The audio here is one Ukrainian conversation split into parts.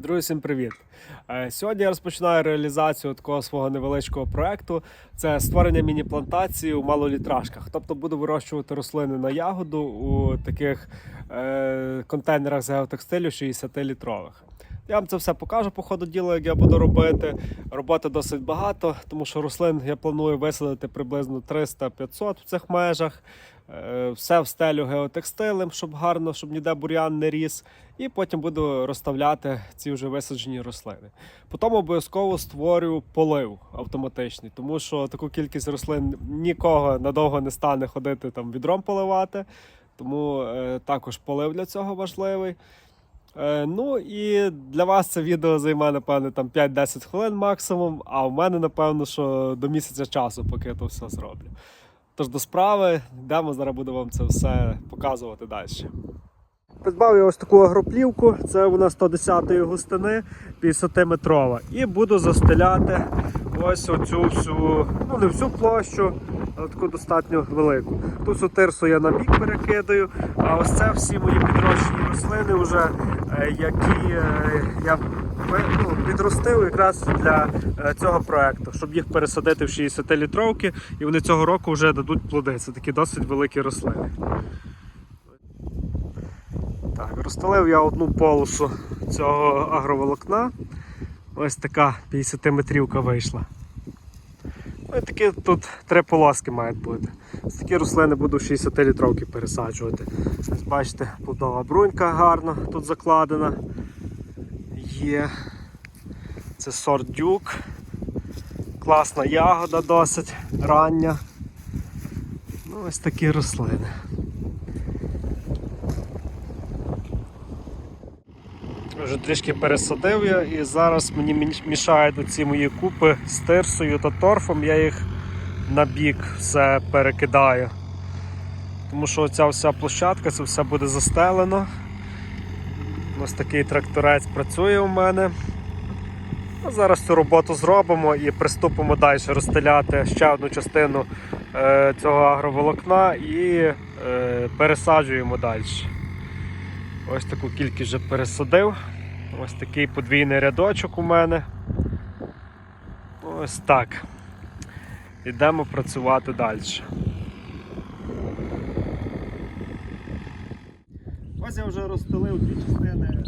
Друзі, всім привіт! Е, Сьогодні я розпочинаю реалізацію такого свого невеличкого проекту. Це створення міні-плантації у малолітражках. Тобто буду вирощувати рослини на ягоду у таких е, контейнерах з геотекстилю 60-літрових. Я вам це все покажу по ходу діла, як я буду робити. Роботи досить багато, тому що рослин я планую висадити приблизно 300-500 в цих межах. Е, Все в стелю геотекстилем, щоб гарно, щоб ніде бур'ян не ріс. І потім буду розставляти ці вже висаджені рослини. Потім обов'язково створю полив автоматичний, тому що таку кількість рослин нікого надовго не стане ходити там відром поливати. Тому е, також полив для цього важливий. Е, ну і для вас це відео займе, напевно, там 5-10 хвилин максимум, а в мене, напевно, що до місяця часу, поки я то все зроблю. Тож до справи, йдемо, зараз буду вам це все показувати далі. Придбав я ось таку агроплівку, це вона 110-ї густини, 50-метрова. І буду застеляти ось оцю всю, ну не всю площу, таку достатньо велику. Ту тирсу я на бік перекидаю, а ось це всі мої підрощені рослини, вже, е, які е, я ну, підростив якраз для е, цього проекту, щоб їх пересадити в 60-літровки, і вони цього року вже дадуть плоди. Це такі досить великі рослини. Так, розстелив я одну полосу цього агроволокна. Ось така 50-метрівка вийшла. Ну і такі тут три полоски мають бути. Ось такі рослини буду в 60-літровки пересаджувати. Ось бачите, плодова брунька гарно тут закладена. Є. Це сорт дюк. Класна ягода досить рання. Ну, ось такі рослини. Вже трішки пересадив я і зараз мені мішають оці мої купи з тирсою та торфом. Я їх на бік все перекидаю. Тому що ця вся площадка, це все буде застелено. Ось такий тракторець працює у мене. А зараз цю роботу зробимо і приступимо далі розстеляти ще одну частину е, цього агроволокна і е, пересаджуємо далі. Ось таку кількість вже пересадив. Ось такий подвійний рядочок у мене. Ось так. Йдемо працювати далі. Ось я вже розстелив дві частини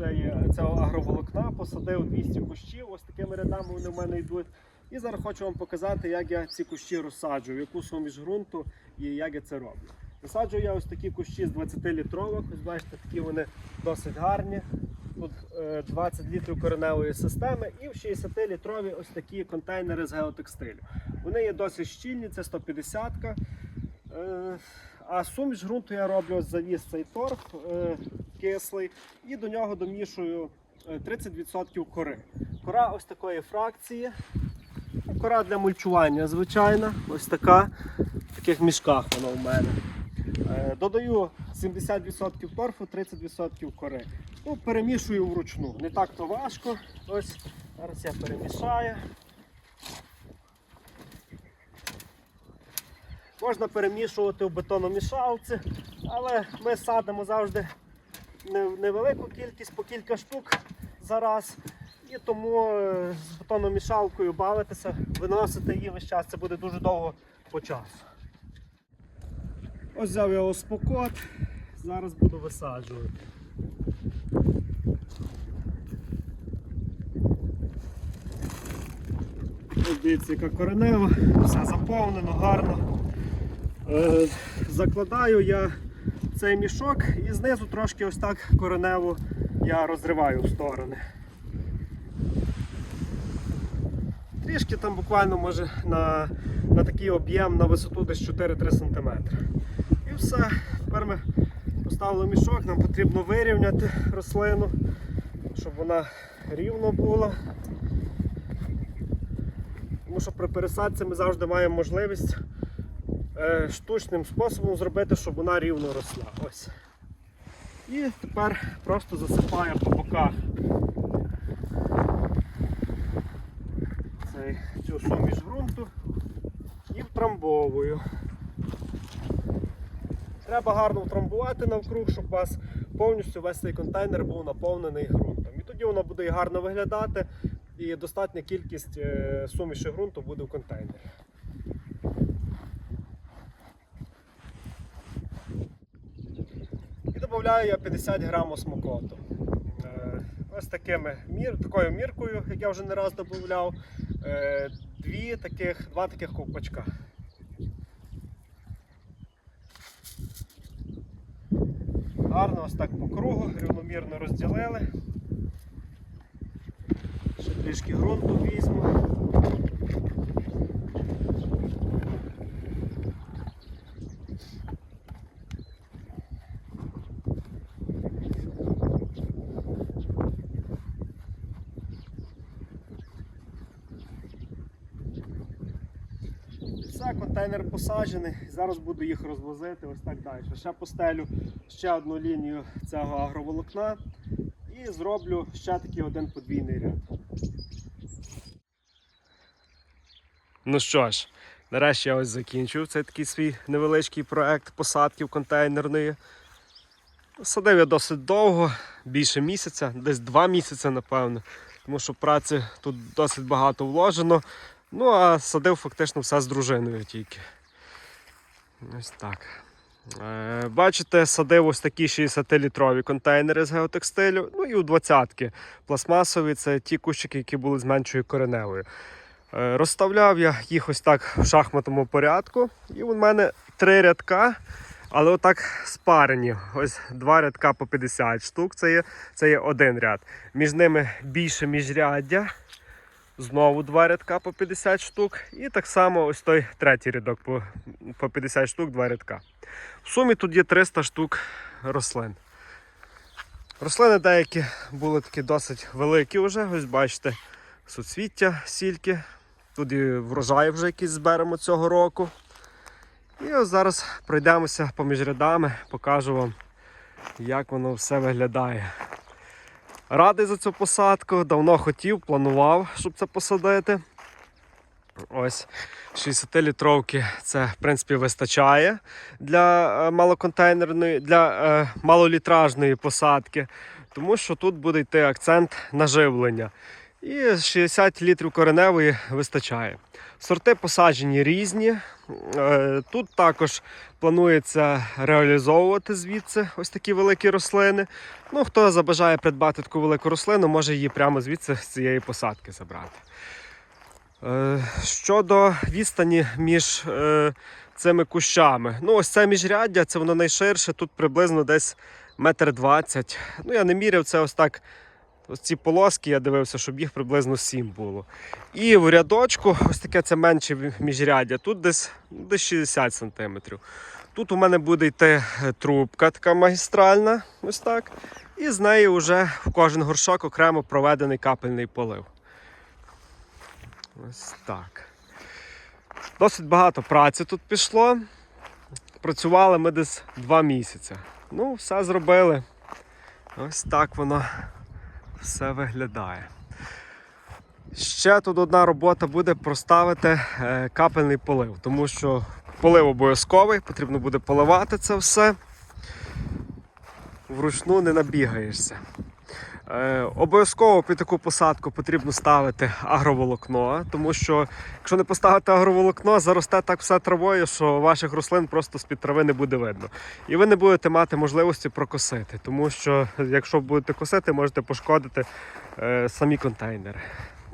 е, цього агроволокна, посадив 200 кущів, ось такими рядами вони в мене йдуть. І зараз хочу вам показати, як я ці кущі розсаджую, яку суміш ґрунту і як я це роблю. Висаджую я ось такі кущі з 20-літрових, ось бачите, такі вони досить гарні. Тут е, 20 літрів кореневої системи і в 60-літрові ось такі контейнери з геотекстилю. Вони є досить щільні, це 150-ка. Е, А суміш ґрунту я роблю ось завіз цей торф е, кислий і до нього домішую е, 30% кори. Кора ось такої фракції. Кора для мульчування, звичайна, ось така. В таких мішках вона у мене. Додаю 70% торфу, 30% кори. Ну, перемішую вручну. Не так то важко. Ось зараз я перемішаю. Можна перемішувати в бетономішалці, але ми садимо завжди невелику кількість, по кілька штук за раз. І тому е, з бетономішалкою бавитися, виносити її весь час, це буде дуже довго по часу. Ось взяв я оспокот, зараз буду висаджувати. Дивіться, яка коренева, все заповнено, гарно. Е, закладаю я цей мішок і знизу трошки ось так кореневу я розриваю в сторони. Трішки там буквально може на, на такий об'єм на висоту десь 4-3 см. Все. Тепер ми поставили мішок, нам потрібно вирівняти рослину, щоб вона рівно була. Тому що при пересадці ми завжди маємо можливість е, штучним способом зробити, щоб вона рівно росла. Ось. І тепер просто засипаю по боках цю суміш ґрунту і втрамбовую. Треба гарно втрамбувати навкруг, щоб у вас повністю весь цей контейнер був наповнений ґрунтом. І тоді воно буде і гарно виглядати, і достатня кількість е, суміші ґрунту буде в контейнері. І додаю я 50 грам осмокоту. Е, Ось такими мір, такою міркою, як я вже не раз додавав, е, дві таких, два таких ковпачка. Гарно ось так по кругу, рівномірно розділили. Ще трішки ґрунту візьму. Все, контейнер посаджений. Зараз буду їх розвозити ось так далі. Ще постелю ще одну лінію цього агроволокна і зроблю ще такий один подвійний ряд. Ну що ж, нарешті я ось закінчив цей такий свій невеличкий проект посадків контейнерної. Садив я досить довго, більше місяця, десь два місяці, напевно, тому що праці тут досить багато вложено. Ну, а садив фактично все з дружиною тільки. Ось так. Е, Бачите, садив ось такі 60-літрові контейнери з геотекстилю. Ну і у 20-ки пластмасові це ті кущики, які були з меншою кореневою. Е, Розставляв я їх ось так в шахматному порядку. І у мене три рядка, але отак спарені. Ось два рядка по 50 штук. Це є, це є один ряд. Між ними більше міжряддя. Знову два рядка по 50 штук. І так само ось той третій рядок по, по 50 штук, два рядка. В сумі тут є 300 штук рослин. Рослини деякі були такі досить великі вже. Ось бачите, суцвіття сільки. Тут і врожай вже якийсь зберемо цього року. І ось зараз пройдемося поміж рядами, покажу вам, як воно все виглядає. Радий за цю посадку, давно хотів, планував, щоб це посадити. Ось 60-літровки це, в принципі, вистачає для е, малоконтейнерної, для е, малолітражної посадки, тому що тут буде йти акцент на живлення. І 60 літрів кореневої вистачає. Сорти посаджені різні. Е, Тут також планується реалізовувати звідси ось такі великі рослини. Ну, хто забажає придбати таку велику рослину, може її прямо звідси з цієї посадки забрати. Е, Щодо відстані між е, цими кущами, ну ось це міжряддя, це воно найширше, тут приблизно десь метр двадцять. Ну, я не міряв це ось так. Ось ці полоски я дивився, щоб їх приблизно 7 було. І в рядочку, ось таке це менше міжряддя, тут десь, ну, десь 60 см. Тут у мене буде йти е, трубка така магістральна, ось так. І з неї вже в кожен горшок окремо проведений капельний полив. Ось так. Досить багато праці тут пішло. Працювали ми десь 2 місяці. Ну, все зробили. Ось так воно все виглядає. Ще тут одна робота буде проставити е, капельний полив, тому що полив обов'язковий, потрібно буде поливати це все. Вручну не набігаєшся. Е, обов'язково під таку посадку потрібно ставити агроволокно, тому що якщо не поставити агроволокно, заросте так все травою, що ваших рослин просто з-під трави не буде видно. І ви не будете мати можливості прокосити, тому що якщо будете косити, можете пошкодити е, самі контейнери.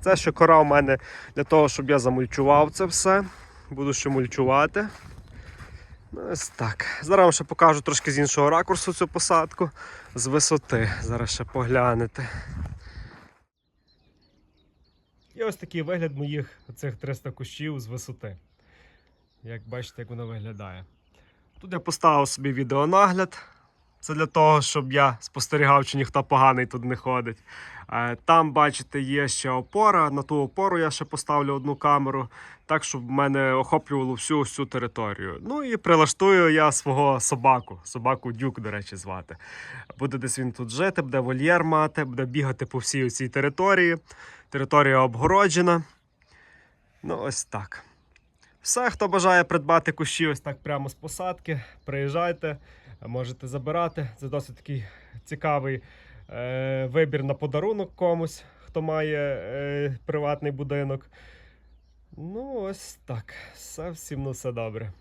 Це ще кора у мене для того, щоб я замульчував це все. Буду ще мульчувати. Ось так. Зараз вам ще покажу трошки з іншого ракурсу цю посадку з висоти. Зараз ще поглянете. І ось такий вигляд моїх цих 300 кущів з висоти. Як бачите, як воно виглядає. Тут я поставив собі відеонагляд. Це для того, щоб я спостерігав, чи ніхто поганий тут не ходить. Е, Там, бачите, є ще опора. На ту опору я ще поставлю одну камеру, так, щоб в мене охоплювало всю всю територію. Ну і прилаштую я свого собаку. Собаку Дюк, до речі, звати. Буде десь він тут жити, буде вольєр мати, буде бігати по всій цій території. Територія обгороджена. Ну, ось так. Все, хто бажає придбати кущі ось так прямо з посадки, приїжджайте, можете забирати. Це досить такий цікавий е, вибір на подарунок комусь, хто має е, приватний будинок. Ну, ось так. Все всім на все добре.